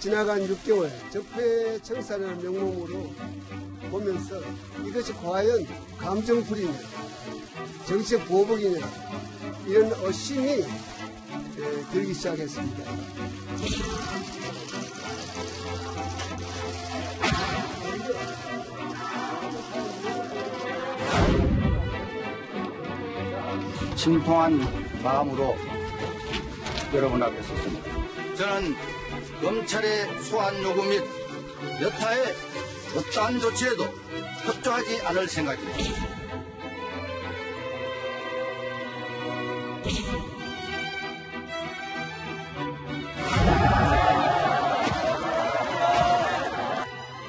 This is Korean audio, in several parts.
지나간 6개월 적폐 청산을 명목으로 보면서 이것이 과연 감정풀이냐, 정치적 보복이냐, 이런 의심이 예, 들기 시작했습니다. 심통한 마음으로 여러분 앞에 섰습니다. 저는 검찰의 소환 요구 및 여타의 어떠한 조치에도 협조하지 않을 생각입니다.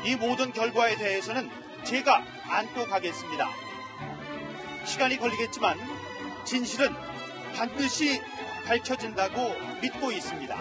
이 모든 결과에 대해서는 제가 안고 가겠습니다. 시간이 걸리겠지만 진실은 반드시 밝혀진다고 믿고 있습니다.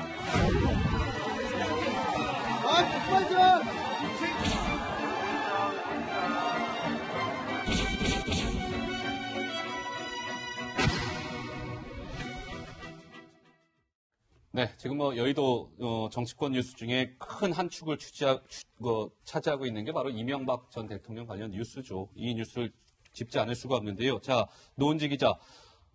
네, 지금 뭐 여의도 어, 정치권 뉴스 중에 큰 한 축을 취지하, 추- 뭐, 차지하고 있는 게 바로 이명박 전 대통령 관련 뉴스죠. 이 뉴스를 짚지 않을 수가 없는데요. 자, 노은지 기자.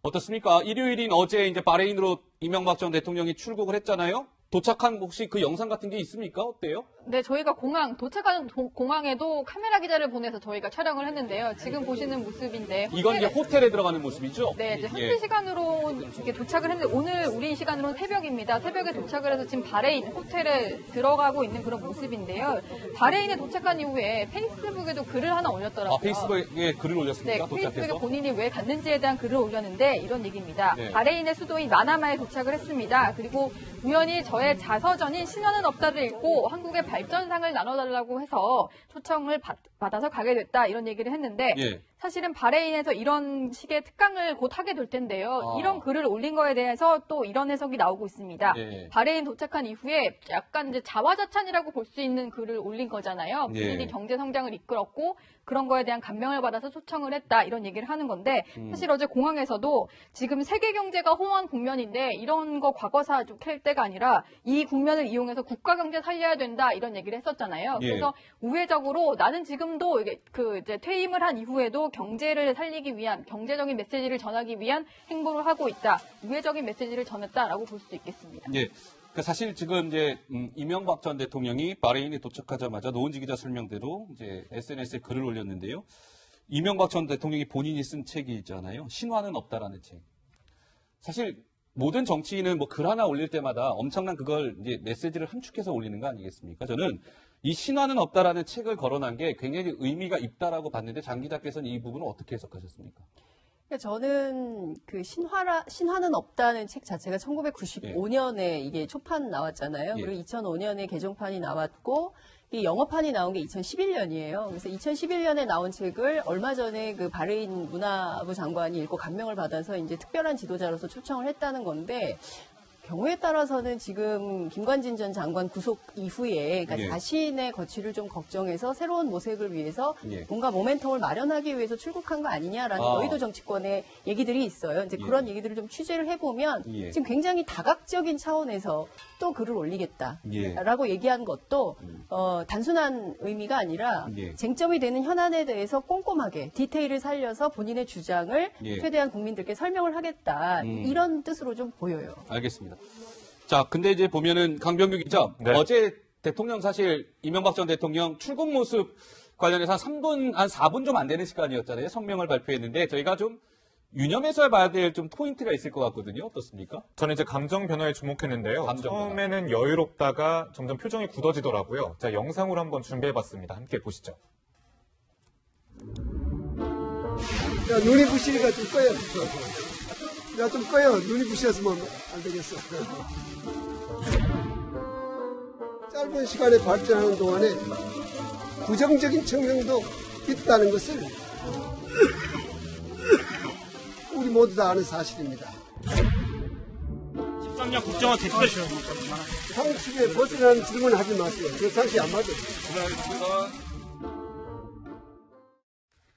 어떻습니까? 일요일인 어제 이제 바레인으로 이명박 전 대통령이 출국을 했잖아요. 도착한 혹시 그 영상 같은 게 있습니까? 어때요? 네, 저희가 공항, 도착하는 도- 공항에도 카메라 기자를 보내서 저희가 촬영을 했는데요. 지금 보시는 모습인데. 이건 이제 호텔에- 호텔에 들어가는 모습이죠? 네, 이제 예. 현지 시간으로 이렇게 도착을 했는데 오늘 우리 시간으로 는 새벽입니다. 새벽에 도착을 해서 지금 바레인 호텔에 들어가고 있는 그런 모습인데요. 바레인에 도착한 이후에 페이스북에도 글을 하나 올렸더라고요. 아, 페이스북에 글을 네, 올렸습니까? 페이스북에 도착해서? 본인이 왜 갔는지에 대한 글을 올렸는데 이런 얘기입니다. 네. 바레인의 수도인 마나마에 도착을 했습니다. 그리고 우연히 저의 자서전인 신화는 없다를 읽고 한국의 발전상을 나눠달라고 해서 초청을 받, 아서 가게 됐다 이런 얘기를 했는데 예. 사실은 바레인에서 이런 식의 특강을 곧 하게 될 텐데요. 아. 이런 글을 올린 거에 대해서 또 이런 해석이 나오고 있습니다. 예. 바레인 도착한 이후에 약간 이제 자화자찬이라고 볼 수 있는 글을 올린 거잖아요. 예. 본인이 경제 성장을 이끌었고 그런 거에 대한 감명을 받아서 초청을 했다 이런 얘기를 하는 건데 음. 사실 어제 공항에서도 지금 세계 경제가 호황 국면인데 이런 거 과거사 좀 캘 때가 아니라 이 국면을 이용해서 국가 경제 살려야 된다 이런 얘기를 했었잖아요. 예. 그래서 우회적으로 나는 지금 도 이게 그 이제 퇴임을 한 이후에도 경제를 살리기 위한 경제적인 메시지를 전하기 위한 행보를 하고 있다. 우회적인 메시지를 전했다라고 볼 수 있겠습니다. 예. 그 사실 지금 이제 음, 이명박 전 대통령이 바레인에 도착하자마자 노은지 기자 설명대로 이제 SNS에 글을 올렸는데요. 이명박 전 대통령이 본인이 쓴 책이 있잖아요. 신화는 없다라는 책. 사실 모든 정치인은 뭐 글 하나 올릴 때마다 엄청난 그걸 이제 메시지를 함축해서 올리는 거 아니겠습니까? 저는 이 신화는 없다라는 책을 거론한 게 굉장히 의미가 있다라고 봤는데 장 기자께서는 이 부분을 어떻게 해석하셨습니까? 그러니까 저는 그 신화라 신화는 없다는 책 자체가 1995년에 이게 초판 나왔잖아요. 예. 그리고 2005년에 개정판이 나왔고 이 영어판이 나온 게 2011년이에요. 그래서 2011년에 나온 책을 얼마 전에 그 바레인 문화부 장관이 읽고 감명을 받아서 이제 특별한 지도자로서 초청을 했다는 건데 경우에 따라서는 지금 김관진 전 장관 구속 이후에 그러니까 예. 자신의 거취를 좀 걱정해서 새로운 모색을 위해서 예. 뭔가 모멘텀을 마련하기 위해서 출국한 거 아니냐라는 아. 여의도 정치권의 얘기들이 있어요. 이제 예. 그런 얘기들을 좀 취재를 해보면 예. 지금 굉장히 다각적인 차원에서 또 글을 올리겠다라고 예. 얘기한 것도 음. 어, 단순한 의미가 아니라 예. 쟁점이 되는 현안에 대해서 꼼꼼하게 디테일을 살려서 본인의 주장을 예. 최대한 국민들께 설명을 하겠다 음. 이런 뜻으로 좀 보여요. 알겠습니다. 자, 근데 이제 보면은 강병규 기자 네. 어제 대통령 사실 이명박 전 대통령 출국 모습 관련해서 한 3분, 한 4분 좀 안 되는 시간이었잖아요. 성명을 발표했는데 저희가 좀 유념해서 봐야 될 좀 포인트가 있을 것 같거든요. 어떻습니까? 저는 이제 감정 변화에 주목했는데요. 감정 변화. 처음에는 여유롭다가 점점 표정이 굳어지더라고요. 자, 영상으로 한번 준비해봤습니다. 함께 보시죠. 야, 눈이 부시니까 좀 꺼요. 야, 좀 꺼요. 눈이 부시었으면 안 되겠어. 짧은 시간에 발전하는 동안에 부정적인 측면도 있다는 것을 우리 모두 다 아는 사실입니다. 13년 국정화 개최 상식에 벗어나는 질문을 하지 마세요. 그 상식 안 맞아요.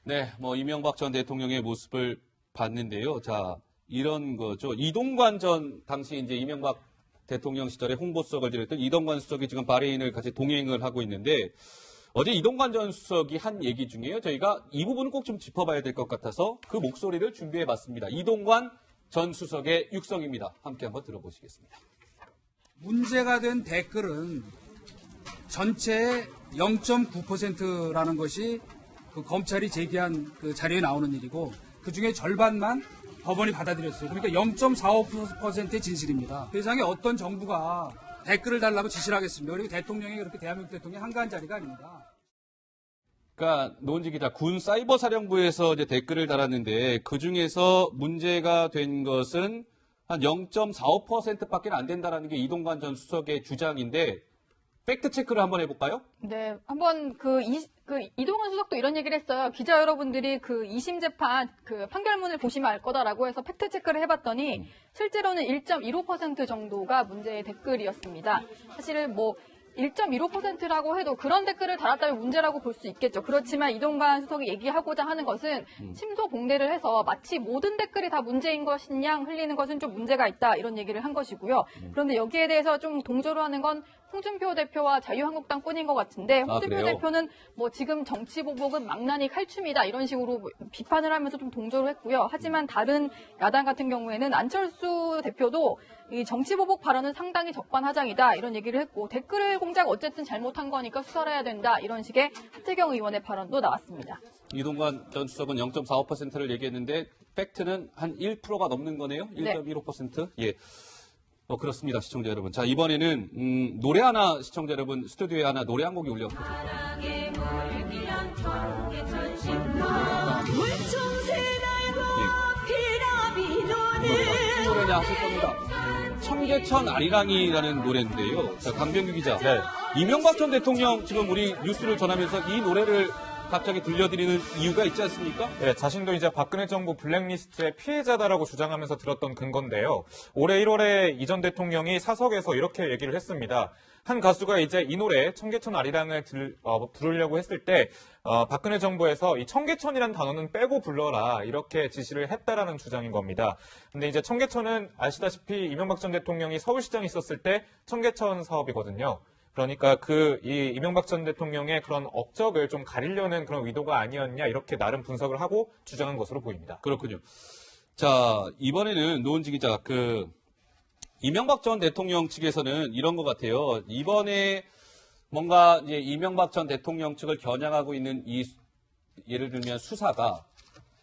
네, 뭐 이명박 전 대통령의 모습을 봤는데요. 자, 이런 거죠. 이동관 전 당시 이제 이명박 대통령 시절에 홍보수석을 지냈던 이동관 수석이 지금 바레인을 같이 동행을 하고 있는데 어제 이동관 전 수석이 한 얘기 중에요. 저희가 이 부분은 꼭 좀 짚어봐야 될 것 같아서 그 목소리를 준비해 봤습니다. 이동관 전 수석의 육성입니다. 함께 한번 들어보시겠습니다. 문제가 된 댓글은 전체의 0.9%라는 것이 그 검찰이 제기한 그 자료에 나오는 일이고 그 중에 절반만 법원이 받아들였어요. 그러니까 0.45%의 진실입니다. 세상에 어떤 정부가 댓글을 달라고 지시를 하겠습니다. 그리고 대통령이 그렇게 대한민국 대통령이 한가한 자리가 아닙니다. 그러니까 노은지 기자 군 사이버 사령부에서 이제 댓글을 달았는데 그 중에서 문제가 된 것은 한 0.45%밖에 안 된다라는 게 이동관 전 수석의 주장인데 팩트 체크를 한번 해볼까요? 네, 한번 그, 이, 그 이동환 수석도 이런 얘기를 했어요. 기자 여러분들이 그 2심 재판 그 판결문을 보시면 알 거다라고 해서 팩트 체크를 해봤더니 실제로는 1.15% 정도가 문제의 댓글이었습니다. 사실은 뭐 1.15%라고 해도 그런 댓글을 달았다면 문제라고 볼 수 있겠죠. 그렇지만 이동관 수석이 얘기하고자 하는 것은 침소봉대를 해서 마치 모든 댓글이 다 문제인 것인 양 흘리는 것은 좀 문제가 있다 이런 얘기를 한 것이고요. 그런데 여기에 대해서 좀 동조를 하는 건 홍준표 대표와 자유한국당 뿐인 것 같은데 홍준표 그래요? 대표는 뭐 지금 정치 보복은 망나니 칼춤이다 이런 식으로 비판을 하면서 좀 동조를 했고요. 하지만 다른 야당 같은 경우에는 안철수 대표도 이 정치 보복 발언은 상당히 적반하장이다 이런 얘기를 했고 댓글 공작 어쨌든 잘못한 거니까 수사를 해야 된다 이런 식의 하태경 의원의 발언도 나왔습니다. 이동관 전 수석은 0.45%를 얘기했는데 팩트는 한 1%가 넘는 거네요. 네. 1.15%. 예. 어, 그렇습니다, 시청자 여러분. 자, 이번에는 음, 노래 하나 시청자 여러분 스튜디오에 하나 노래 한 곡이 올려드릴게요. 무슨 노래냐 하실 겁니다. 청계천 아리랑이라는 노래인데요. 자, 강병규 기자. 네. 이명박 전 대통령 지금 우리 뉴스를 전하면서 이 노래를 갑자기 들려드리는 이유가 있지 않습니까? 네, 자신도 이제 박근혜 정부 블랙리스트의 피해자다라고 주장하면서 들었던 근건데요. 올해 1월에 이 전 대통령이 사석에서 이렇게 얘기를 했습니다. 한 가수가 이제 이 노래 청계천 아리랑을 들, 어, 부르려고 했을 때 어, 박근혜 정부에서 이 청계천이라는 단어는 빼고 불러라 이렇게 지시를 했다라는 주장인 겁니다. 근데 이제 청계천은 아시다시피 이명박 전 대통령이 서울시장에 있었을 때 청계천 사업이거든요. 그러니까 그 이 이명박 전 대통령의 그런 업적을 좀 가리려는 그런 의도가 아니었냐 이렇게 나름 분석을 하고 주장한 것으로 보입니다. 그렇군요. 자, 이번에는 노은지 기자, 그, 이명박 전 대통령 측에서는 이런 것 같아요. 이번에 뭔가 이제 이명박 전 대통령 측을 겨냥하고 있는 이, 수- 예를 들면 수사가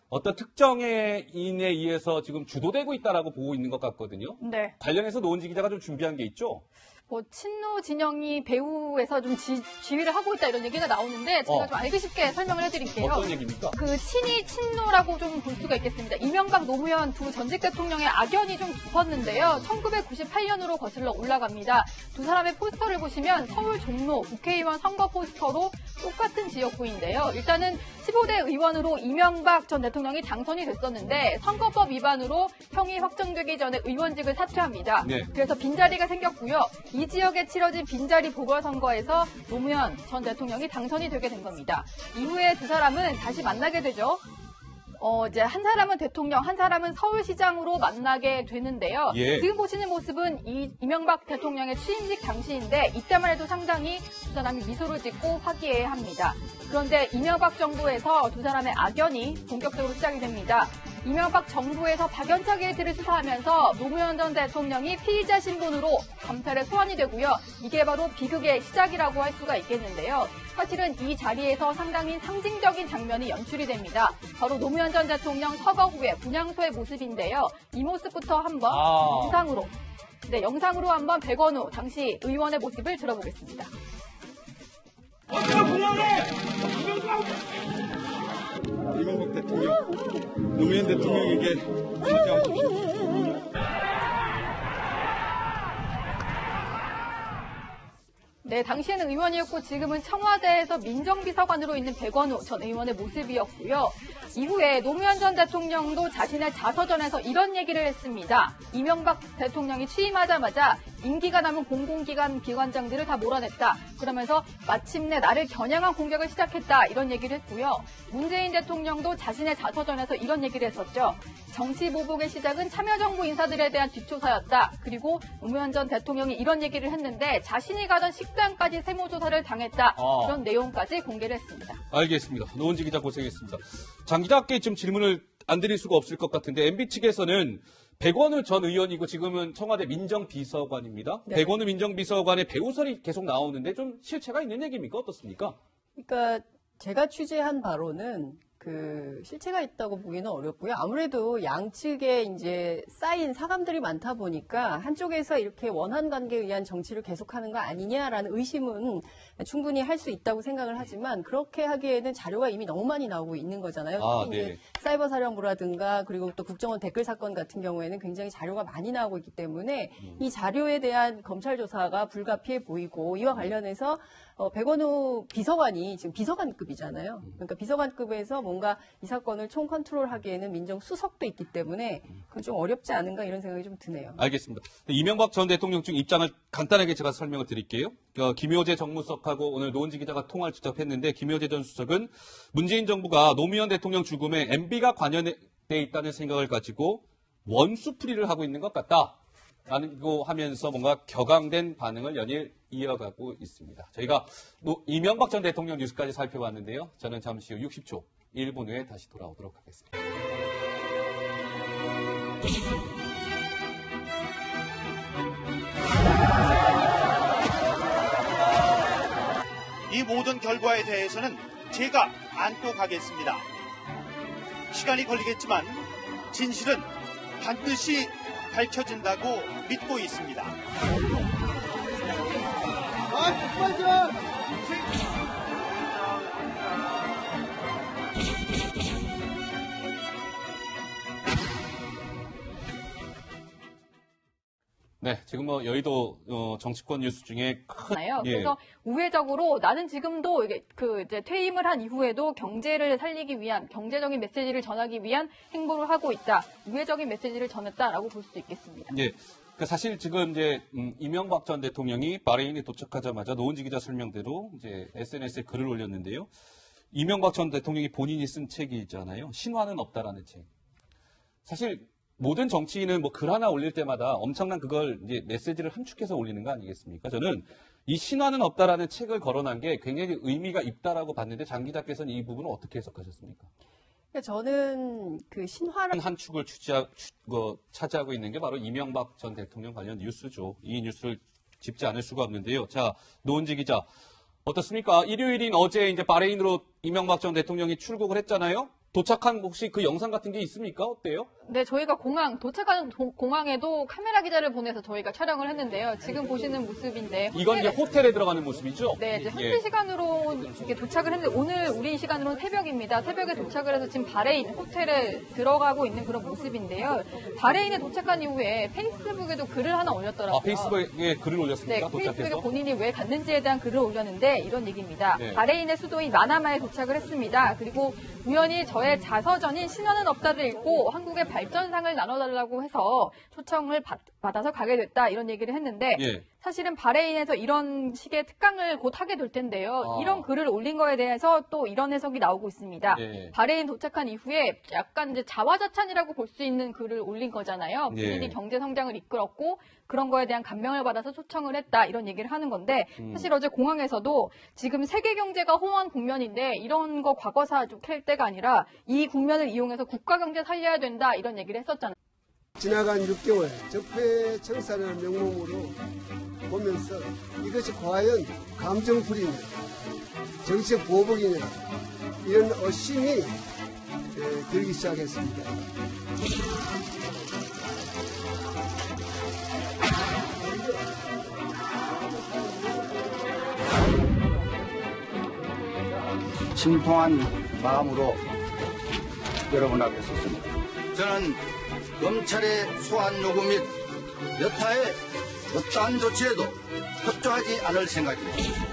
어떤 특정의 인에 의해서 지금 주도되고 있다라고 보고 있는 것 같거든요. 네. 관련해서 노은지 기자가 좀 준비한 게 있죠? 뭐 친노 진영이 배후에서 좀 지, 지휘를 하고 있다 이런 얘기가 나오는데 제가 어. 좀 알기 쉽게 설명을 해드릴게요. 어떤 얘기입니까? 그 친이 친노라고 좀 볼 수가 있겠습니다. 이명박 노무현 두 전직 대통령의 악연이 좀 깊었는데요. 1998년으로 거슬러 올라갑니다. 두 사람의 포스터를 보시면 서울 종로 국회의원 선거 포스터로 똑같은 지역구인데요. 일단은 15대 의원으로 이명박 전 대통령이 당선이 됐었는데 선거법 위반으로 형이 확정되기 전에 의원직을 사퇴합니다. 네. 그래서 빈자리가 생겼고요. 이 지역에 치러진 빈자리 보궐선거에서 노무현 전 대통령이 당선이 되게 된 겁니다. 이후에 두 사람은 다시 만나게 되죠. 어, 이제 한 사람은 대통령, 한 사람은 서울시장으로 만나게 되는데요. 예. 지금 보시는 모습은 이, 이명박 대통령의 취임식 당시인데 이때만 해도 상당히 두 사람이 미소를 짓고 화기애애합니다. 그런데 이명박 정부에서 두 사람의 악연이 본격적으로 시작이 됩니다. 이명박 정부에서 박연차 게이트를 수사하면서 노무현 전 대통령이 피의자 신분으로 검찰에 소환이 되고요. 이게 바로 비극의 시작이라고 할 수가 있겠는데요. 사실은 이 자리에서 상당히 상징적인 장면이 연출이 됩니다. 바로 노무현 전 대통령 서거 후에 분향소의 모습인데요. 이 모습부터 한번 아. 영상으로 네, 영상으로 한번 백원우 당시 의원의 모습을 들어보겠습니다. 이명박 대통령, 노무현 대통령에게하고 싶습니다. 네, 당시에는 의원이었고 지금은 청와대에서 민정비서관으로 있는 백원우 전 의원의 모습이었고요. 이후에 노무현 전 대통령도 자신의 자서전에서 이런 얘기를 했습니다. 이명박 대통령이 취임하자마자 임기가 남은 공공기관 기관장들을 다 몰아냈다. 그러면서 마침내 나를 겨냥한 공격을 시작했다. 이런 얘기를 했고요. 문재인 대통령도 자신의 자서전에서 이런 얘기를 했었죠. 정치 보복의 시작은 참여정부 인사들에 대한 뒷조사였다. 그리고 노무현 전 대통령이 이런 얘기를 했는데 자신이 가던 식당까지 세무조사를 당했다. 아. 이런 내용까지 공개를 했습니다. 알겠습니다. 노원지 기자 고생했습니다. 장 기자께 좀 질문을 안 드릴 수가 없을 것 같은데 MB 측에서는 백원우 전 의원이고 지금은 청와대 민정비서관입니다. 네. 백원우 민정비서관의 배우설이 계속 나오는데 좀 실체가 있는 얘기입니까? 어떻습니까? 그러니까 제가 취재한 바로는 그 실체가 있다고 보기는 어렵고요. 아무래도 양측에 이제 쌓인 사감들이 많다 보니까 한쪽에서 이렇게 원한 관계에 의한 정치를 계속하는 거 아니냐라는 의심은 충분히 할 수 있다고 생각을 하지만 그렇게 하기에는 자료가 이미 너무 많이 나오고 있는 거잖아요. 아, 네. 사이버 사령부라든가 그리고 또 국정원 댓글 사건 같은 경우에는 굉장히 자료가 많이 나오고 있기 때문에 음. 이 자료에 대한 검찰 조사가 불가피해 보이고 이와 관련해서 어, 백원우 비서관이 지금 비서관급이잖아요. 그러니까 비서관급에서 뭔가 이 사건을 총 컨트롤하기에는 민정수석도 있기 때문에 그건 좀 어렵지 않은가 이런 생각이 좀 드네요. 알겠습니다. 이명박 전 대통령 쪽 입장을 간단하게 제가 설명을 드릴게요. 어, 김효재 정무수석하고 오늘 노은지 기자가 통화를 직접 했는데 김효재 전 수석은 문재인 정부가 노무현 대통령 죽음에 MB가 관여돼 있다는 생각을 가지고 원수풀이를 하고 있는 것 같다. 거 하면서 뭔가 격앙된 반응을 연일 이어가고 있습니다. 저희가 노- 이명박 전 대통령 뉴스까지 살펴봤는데요. 저는 잠시 후 60초 1분 후에 다시 돌아오도록 하겠습니다. 이 모든 결과에 대해서는 제가 안고 가겠습니다. 시간이 걸리겠지만 진실은 반드시 밝혀진다고 믿고 있습니다. 네, 지금 뭐 여의도 어, 정치권 뉴스 중에 큰 나요. 예. 그래서 우회적으로 나는 지금도 이게 그 이제 퇴임을 한 이후에도 경제를 살리기 위한 경제적인 메시지를 전하기 위한 행보를 하고 있다. 우회적인 메시지를 전했다라고 볼 수 있겠습니다. 예. 그 사실 지금 이제 음, 이명박 전 대통령이 바레인에 도착하자마자 노은지 기자 설명대로 이제 SNS에 글을 올렸는데요. 이명박 전 대통령이 본인이 쓴 책이 있잖아요. 신화는 없다라는 책. 사실 모든 정치인은 뭐 글 하나 올릴 때마다 엄청난 그걸 이제 메시지를 함축해서 올리는 거 아니겠습니까? 저는 이 신화는 없다라는 책을 거론한 게 굉장히 의미가 있다라고 봤는데 장 기자께서는 이 부분을 어떻게 해석하셨습니까? 그러니까 저는 그 신화를 한 축을 추지하, 추- 그, 차지하고 있는 게 바로 이명박 전 대통령 관련 뉴스죠. 이 뉴스를 짚지 않을 수가 없는데요. 자, 노은지 기자. 어떻습니까? 일요일인 어제 이제 바레인으로 이명박 전 대통령이 출국을 했잖아요. 도착한 혹시 그 영상 같은 게 있습니까? 어때요? 네, 저희가 공항 도착하는 도- 공항에도 카메라 기자를 보내서 저희가 촬영을 했는데요. 지금 보시는 모습인데 이건 이제 호텔에- 들어가는 모습이죠? 네, 이제 예. 현지 시간으로 이렇게 도착을 했는데 오늘 우리 시간으로는 새벽입니다. 새벽에 도착을 해서 지금 바레인 호텔에 들어가고 있는 그런 모습인데요. 바레인에 도착한 이후에 페이스북에도 글을 하나 올렸더라고요. 아, 페이스북에 글을 네, 올렸습니까? 페이스북에 도착해서? 본인이 왜 갔는지에 대한 글을 올렸는데 이런 얘기입니다. 네. 바레인의 수도인 마나마에 도착을 했습니다. 그리고 우연히 저의 자서전인 신화는 없다를 읽고 한국의 발전상을 나눠달라고 해서 초청을 받, 아서 가게 됐다 이런 얘기를 했는데 예. 사실은 바레인에서 이런 식의 특강을 곧 하게 될 텐데요. 아. 이런 글을 올린 거에 대해서 또 이런 해석이 나오고 있습니다. 예. 바레인 도착한 이후에 약간 이제 자화자찬이라고 볼 수 있는 글을 올린 거잖아요. 예. 본인이 경제 성장을 이끌었고 그런 거에 대한 감명을 받아서 초청을 했다 이런 얘기를 하는 건데 음. 사실 어제 공항에서도 지금 세계 경제가 호황 국면인데 이런 거 과거사 좀 캘 때가 아니라 이 국면을 이용해서 국가 경제 살려야 된다 이런 얘기를 했었잖아요. 지나간 6개월 적폐 청산을 명목으로 보면서 이것이 과연 감정풀이냐 정치적 보복이냐 이런 의심이 예, 들기 시작했습니다. 심통한 마음으로 여러분 앞에 섰습니다. 저는 검찰의 소환 요구 및 여타의 어떠한 조치에도 협조하지 않을 생각입니다.